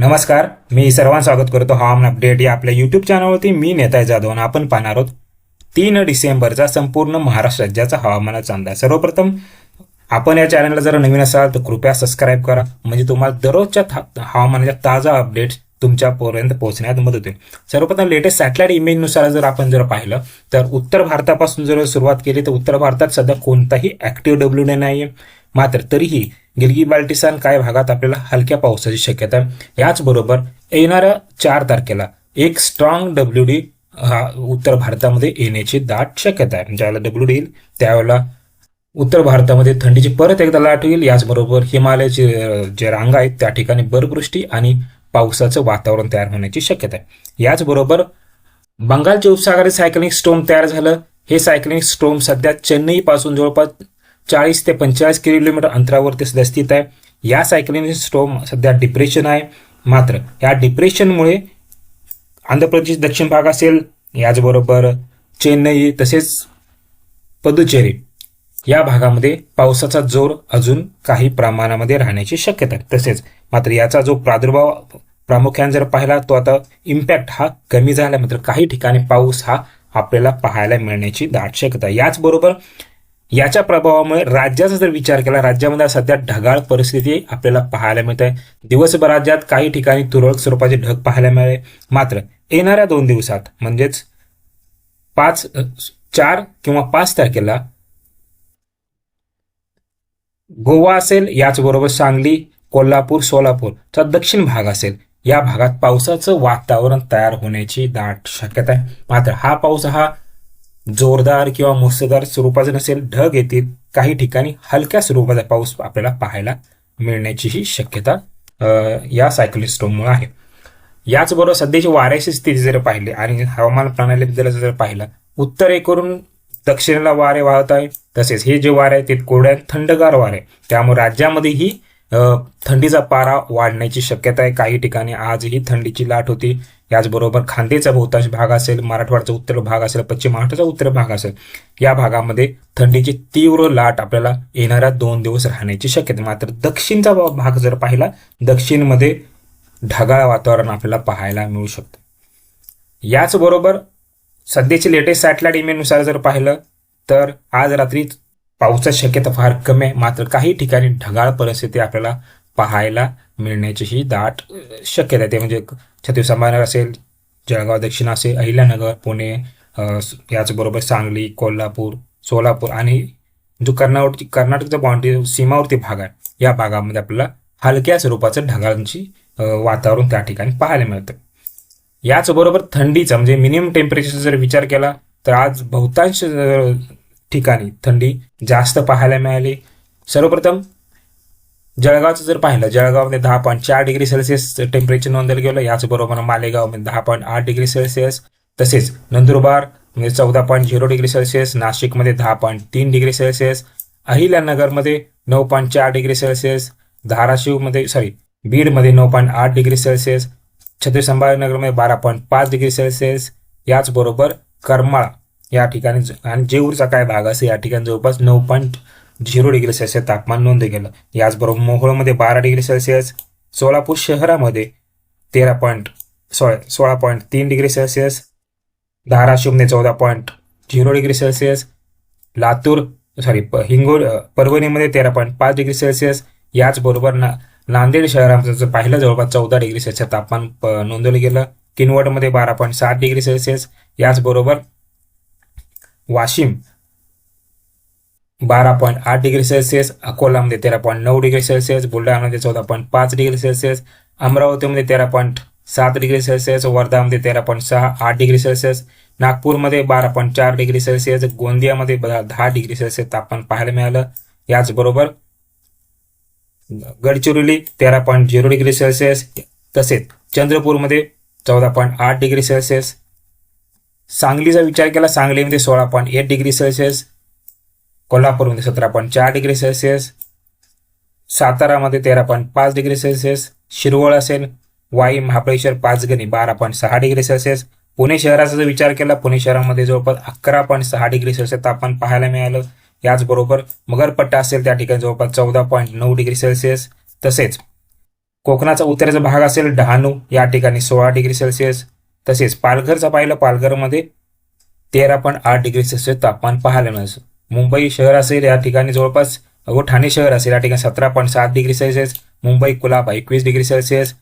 नमस्कार मी सर्वांचं स्वागत करतो हवामान अपडेट या आपल्या युट्यूब चॅनलवरती मी नेताय जाधव आपण पाहणार आहोत तीन डिसेंबरचा संपूर्ण महाराष्ट्र राज्याचा हवामानाचा अंदाज. सर्वप्रथम आपण या चॅनलला जर नवीन असाल तर कृपया सबस्क्राईब करा. म्हणजे तुम्हाला दररोजच्या हवामानाच्या ताजा अपडेट्स तुमच्यापर्यंत पोहोचण्यात मदत होईल. सर्वप्रथम लेटेस्ट सॅटेलाइट इमेजनुसार जर आपण जर पाहिलं तर उत्तर भारतापासून जर सुरुवात केली तर उत्तर भारतात सध्या कोणताही ऍक्टिव्ह डब्ल्यू डे नाही आहे मात्र तरीही गिलगी बाल्टिस्तान काय भागात आपल्याला हलक्या पावसाची शक्यता आहे? याचबरोबर येणाऱ्या चार तारखेला एक स्ट्रॉंग डब्ल्यू डी हा उत्तर भारतामध्ये येण्याची दाट शक्यता आहे. ज्यावेळेला डब्ल्यू डी येईल त्यावेळेला उत्तर भारतामध्ये थंडीची परत एकदा लाट होईल. याचबरोबर हिमालयाचे जे रांगा आहेत त्या ठिकाणी बर्फवृष्टी आणि पावसाचं वातावरण तयार होण्याची शक्यता आहे. याचबरोबर बंगालच्या उपसागरी सायकलिंग स्टोम तयार झालं. हे सायकलिंग स्टोम सध्या चेन्नईपासून जवळपास चाळीस ते पंचेचाळीस किलोमीटर अंतरावरती सध्या स्थित आहे. या सायकलिंग स्टोम सध्या डिप्रेशन आहे. मात्र या डिप्रेशनमुळे आंध्र प्रदेश दक्षिण भाग असेल याचबरोबर चेन्नई तसेच पदुचेरी या भागामध्ये पावसाचा जोर अजून काही प्रमाणामध्ये राहण्याची शक्यता आहे. तसेच मात्र याचा जो प्रादुर्भाव प्रामुख्याने जर पाहिला तो आता इम्पॅक्ट हा कमी झाला मात्र काही ठिकाणी पाऊस हा आपल्याला पाहायला मिळण्याची दाट शक्यता याचबरोबर याच्या प्रभावामुळे राज्याचा जर विचार केला राज्यामध्ये सध्या ढगाळ परिस्थिती आपल्याला पाहायला मिळत. आहे दिवसभर राज्यात काही ठिकाणी तुरळक स्वरूपाचे ढग पाहायला मिळाले. मात्र येणाऱ्या दोन दिवसात म्हणजेच पाच चार किंवा पाच तारखेला गोवा असेल याचबरोबर सांगली कोल्हापूर सोलापूरचा दक्षिण भाग असेल या भागात पावसाचं वातावरण तयार होण्याची दाट शक्यता आहे. मात्र हा पाऊस हा जोरदार किंवा मुसळधार स्वरूपाचे नसेल ढग येतील. काही ठिकाणी हलक्या स्वरूपाचा पाऊस आपल्याला पाहायला मिळण्याचीही शक्यता या सायक्लिस्टोमुळे आहे. याचबरोबर सध्याची वाऱ्याची स्थिती जर पाहिली आणि हवामान प्रणालीबद्दल जर पाहिलं उत्तरेकडून दक्षिणेला वारे वाहत आहे तसेच हे जे वारे आहे ते कोरड्या थंडगार वारे आहे. त्यामुळे राज्यामध्येही थंडीचा पारा वाढण्याची शक्यता आहे. काही ठिकाणी आजही थंडीची लाट होती. याचबरोबर खांदेचा बहुतांश भाग असेल मराठवाड्याचा उत्तर भाग असेल पश्चिम महाराष्ट्राचा उत्तर भाग असेल या भागामध्ये थंडीची तीव्र लाट आपल्याला येणाऱ्या दोन दिवस राहण्याची शक्यता मात्र दक्षिणचा भाग जर पाहिला दक्षिणमध्ये ढगाळ वातावरण आपल्याला पाहायला मिळू शकतं. याचबरोबर सध्याची लेटेस्ट सॅटेलाइट इमेजनुसार जर पाहिलं तर आज रात्री पावसाची शक्यता फार कमी आहे. मात्र काही ठिकाणी ढगाळ परिस्थिती आपल्याला पाहायला मिळण्याचीही दाट शक्यता आहे. ते म्हणजे छत्तीस संभाजीनगर असेल जळगाव दक्षिण असेल अहिल्यानगर पुणे याचबरोबर सांगली कोल्हापूर सोलापूर आणि जो कर्नाटक कर्नाटकचा बाउंड्री सीमावर्ती भाग आहे. या भागामध्ये आपल्याला हलक्या स्वरूपाचं ढगांची वातावरण त्या ठिकाणी पाहायला मिळतं. याचबरोबर थंडीचा म्हणजे मिनिमम टेम्परेचरचा जर विचार केला तर आज बहुतांश ठिकाणी थंडी जास्त पाहायला मिळाली. सर्वप्रथम जळगावचं जर पाहिलं जळगावमध्ये दहा पॉईंट चार डिग्री सेल्सिअस टेम्परेचर नोंदलं गेलं. याचबरोबर मालेगावमध्ये दहा पॉईंट आठ डिग्री सेल्सिअस. तसेच नंदुरबार म्हणजे चौदा पॉईंट झिरो डिग्री सेल्सिअस. नाशिकमध्ये दहा पॉईंट तीन डिग्री सेल्सिअस. अहिल्यानगरमध्ये नऊ पॉईंट चार डिग्री सेल्सिअस. धाराशिवमध्ये सॉरी बीडमध्ये नऊ पॉईंट आठ डिग्री सेल्सिअस. छत्रपती संभाजीनगरमध्ये बारा पॉईंट पाच डिग्री सेल्सिअस. याचबरोबर करमाळा या ठिकाणी आणि जेऊरचा काय भाग असेल या ठिकाणी जवळपास नऊ पॉईंट झिरो डिग्री सेल्सिअस तापमान नोंदलं गेलं याचबरोबर मोहोळमध्ये बारा डिग्री सेल्सिअस सोलापूर शहरामध्ये तेरा पॉईंट सॉरी सोळा पॉईंट तीन डिग्री सेल्सिअस धाराशिवमध्ये चौदा point zero degree Celsius Latur sorry प- हिंगोल परभणीमध्ये तेरा पॉईंट पाच डिग्री सेल्सिअस याचबरोबर ना नांदेड शहरामध्ये जर पाहिलं जवळपास चौदा डिग्री सेल्सिअस तापमान प- नोंदवलं गेलं. किनवटमध्ये बारा पॉईंट सात डिग्री सेल्सिअस याचबरोबर वाशिम. बारा पॉईंट आठ डिग्री सेल्सिअस अकोलामध्ये तेरा पॉईंट नऊ डिग्री सेल्सिअस बुलढाणामध्ये चौदा पॉईंट पाच डिग्री सेल्सिअस अमरावतीमध्ये तेरा पॉईंट सात डिग्री सेल्सिअस वर्धामध्ये तेरा पॉईंट सहा आठ डिग्री सेल्सिअस नागपूरमध्ये बारा पॉईंट चार डिग्री सेल्सिअस गोंदियामध्ये दहा डिग्री सेल्सिअस तापमान पाहायला मिळालं. याचबरोबर गडचिरोली तेरा पॉईंट झिरो डिग्री सेल्सिअस तसेच चंद्रपूरमध्ये चौदा पॉईंट आठ डिग्री सेल्सिअस सांगलीचा विचार केला सांगलीमध्ये सोळा पॉईंट एट डिग्री सेल्सिअस कोल्हापूरमध्ये सतरा पॉईंट चार डिग्री सेल्सिअस सातारामध्ये तेरा पॉईंट पाच डिग्री सेल्सिअस शिरवळ असेल वाई महाबळेश्वर पाचगणी बारा पॉईंट सहा डिग्री सेल्सिअस पुणे शहराचा जर विचार केला पुणे शहरामध्ये जवळपास अकरा पॉईंट सहा डिग्री सेल्सिअस तापमान पाहायला मिळालं. याचबरोबर मगरपट्टा असेल त्या ठिकाणी जवळपास चौदा पॉईंट नऊ डिग्री सेल्सिअस तसेच कोकणाचा उत्तरेचा भाग असेल डहाणू या ठिकाणी सोळा डिग्री सेल्सिअस तसेच पालघरचा पाहिलं पालघरमध्ये तेरा पॉईंट आठ डिग्री सेल्सिअस तापमान पाहायला मिळालं मुंबई शहर असेल या ठिकाणी जवळपास व ठाणे शहर असेल या ठिकाणी सतरा पॉईंट सात डिग्री सेल्सिअस मुंबई कुलाबा एकवीस डिग्री सेल्सिअस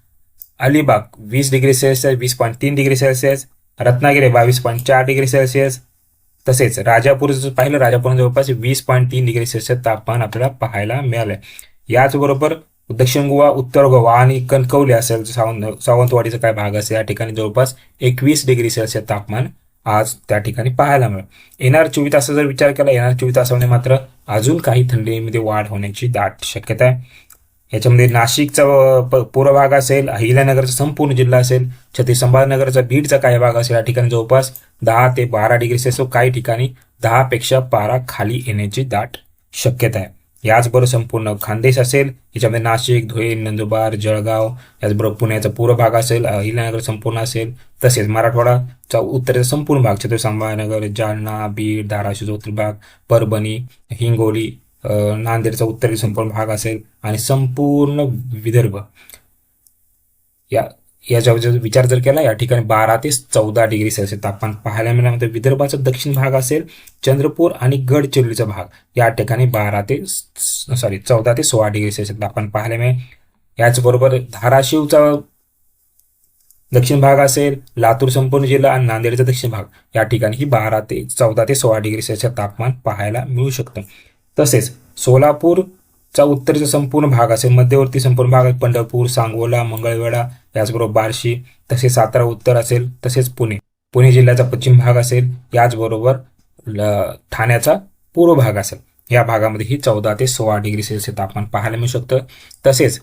अलिबाग वीस डिग्री सेल्सिअस वीस पॉईंट तीन डिग्री सेल्सिअस रत्नागिरी बावीस पॉईंट चार डिग्री सेल्सिअस तसेच राजापूर जर पाहिलं राजापूर जवळपास वीस पॉईंट तीन डिग्री सेल्सिअस तापमान आपल्याला पाहायला मिळालं याचबरोबर दक्षिण गोवा उत्तर गोवा आणि कणकवली असेल सावंत सावंतवाडीचा काय भाग असेल या ठिकाणी जवळपास एकवीस डिग्री सेल्सिअस तापमान आज त्या ठिकाणी पाहायला मिळेल. येणार चोवीस तासाचा जर विचार केला येणार चोवीस तासामध्ये मात्र अजून काही थंडीमध्ये वाढ होण्याची दाट शक्यता आहे. याच्यामध्ये नाशिकचा प- पूर्व भाग असेल अहिल्यानगरचा संपूर्ण जिल्हा असेल छत्री संभाजीनगरचा बीडचा काही भाग असेल या ठिकाणी जवळपास दहा ते बारा डिग्री सेल्सिअस काही ठिकाणी दहापेक्षा बारा खाली येण्याची दाट शक्यता आहे. याचबरोबर संपूर्ण खानदेश असेल याच्यामध्ये नाशिक धुळे नंदुरबार जळगाव याचबरोबर पुण्याचा पूर्व भाग असेल अहिल्यानगर संपूर्ण असेल तसेच मराठवाडाचा उत्तरेचा संपूर्ण भाग छत्रपती संभाजीनगर जालना बीड धाराशिव ज्योतिर्बाग परभणी हिंगोली नांदेडचा उत्तरेचा संपूर्ण भाग असेल आणि संपूर्ण विदर्भ. या याच्यावर जर विचार जर केला या ठिकाणी बारा ते चौदा डिग्री सेल्सिअस तापमान पाहायला मिळाल्यानंतर विदर्भाचा दक्षिण भाग असेल चंद्रपूर आणि गडचिरोलीचा भाग. या ठिकाणी बारा ते सॉरी चौदा ते सोळा डिग्री सेल्सिअस तापमान पाहायला मिळेल. याचबरोबर धाराशिवचा दक्षिण भाग असेल लातूर संपूर्ण जिल्हा आणि नांदेडचा दक्षिण भाग. या ठिकाणी ही बारा ते चौदा ते सोळा डिग्री सेल्सिअस तापमान पाहायला मिळू शकतं. तसेच सोलापूरचा उत्तरेचा संपूर्ण भाग असेल मध्यवर्ती संपूर्ण भाग आहे पंढरपूर सांगोला मंगळवेढा याचबरोबर बार्शी तसेच सातारा उत्तर असेल तसेच पुणे. पुणे जिल्ह्याचा पश्चिम भाग असेल याचबरोबर ठाण्याचा पूर्व भाग असेल. या भागामध्ये ही चौदा ते सोळा डिग्री सेल्सिअस तापमान पाहायला मिळू शकतं. तसेच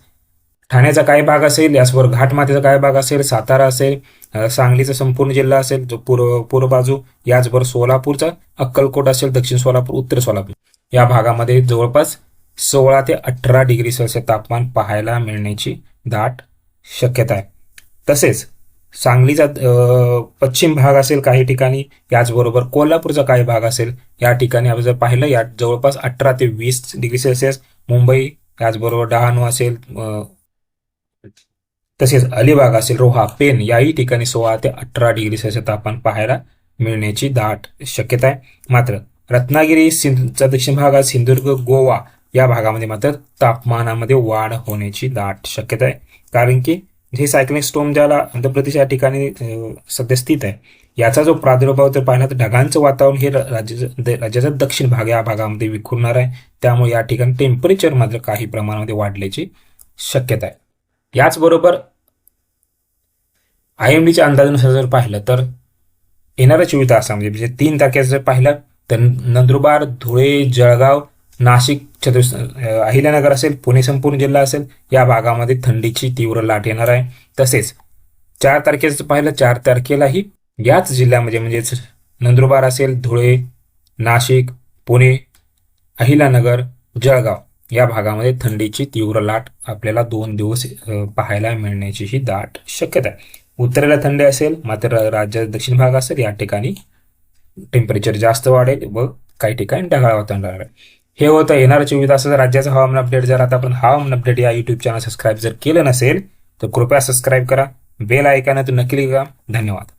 ठाण्याचा काय भाग असेल याचबरोबर घाटमाथ्याचा काय भाग असेल सातारा असेल सांगलीचा संपूर्ण जिल्हा असेल जो पूर्व पूर्व बाजू याचबरोबर सोलापूरचा अक्कलकोट असेल दक्षिण सोलापूर उत्तर सोलापूर. या भागामध्ये जवळपास सोळा ते अठरा डिग्री सेल्सिअस तापमान पाहायला मिळण्याची दाट शक्यता आहे. तसेच सांगलीचा पश्चिम भाग असेल काही ठिकाणी याचबरोबर कोल्हापूरचा काही भाग असेल या ठिकाणी आपण जर पाहिलं या जवळपास अठरा ते वीस डिग्री सेल्सिअस मुंबई याचबरोबर डहाणू असेल तसेच अलिबाग असेल रोहा पेन याही ठिकाणी सोळा ते अठरा डिग्री सेल्सिअस तापमान पाहायला मिळण्याची दाट शक्यता आहे. मात्र रत्नागिरी सिंधचा दक्षिण भागात सिंधुदुर्ग गोवा या भागामध्ये मात्र तापमानामध्ये वाढ होण्याची दाट शक्यता आहे. कारण की हे सायक्लिंग स्टोम ज्याला आंध्र या ठिकाणी सध्या स्थित आहे याचा जो प्रादुर्भाव जर पाहिला तर ढगांचं वातावरण हे राज्याचं राज्याचा दक्षिण भाग या भागामध्ये विखुरणार आहे. त्यामुळे या ठिकाणी टेम्परेचर मात्र काही प्रमाणामध्ये वाढल्याची शक्यता आहे. याचबरोबर आय एम डीच्या अंदाजानुसार जर पाहिलं तर येणाऱ्या चोवीस तासामध्ये म्हणजे तीन तारखेचं जर पाहिलं तर नंदुरबार धुळे जळगाव नाशिक छत्र अहिल्यानगर असेल पुणे संपूर्ण जिल्हा असेल या भागामध्ये थंडीची तीव्र लाट येणार आहे. तसेच चार तारखेचं पाहिलं चार तारखेलाही याच जिल्ह्यामध्ये म्हणजेच नंदुरबार असेल धुळे नाशिक पुणे अहिल्यानगर जळगाव या भागामध्ये थंडीची तीव्र लाट आपल्याला दोन दिवस पाहायला मिळण्याची ही दाट शक्यता आहे. उत्तरेला थंडी असेल मात्र राज्याचा दक्षिण भाग असेल या ठिकाणी टेम्परेचर जास्त वाढेल व काही ठिकाणी ढगाळ वातावरण राहणार आहे. हे होतं. येणाऱ्या चोवीस तासाचं राज्याचं हवामान अपडेट जर आता आपण हवामान अपडेट या युट्यूब चॅनल सबस्क्राईब जर केलं नसेल तर कृपया सबस्क्राईब करा. बेल ऐकायला तर नक्की का धन्यवाद.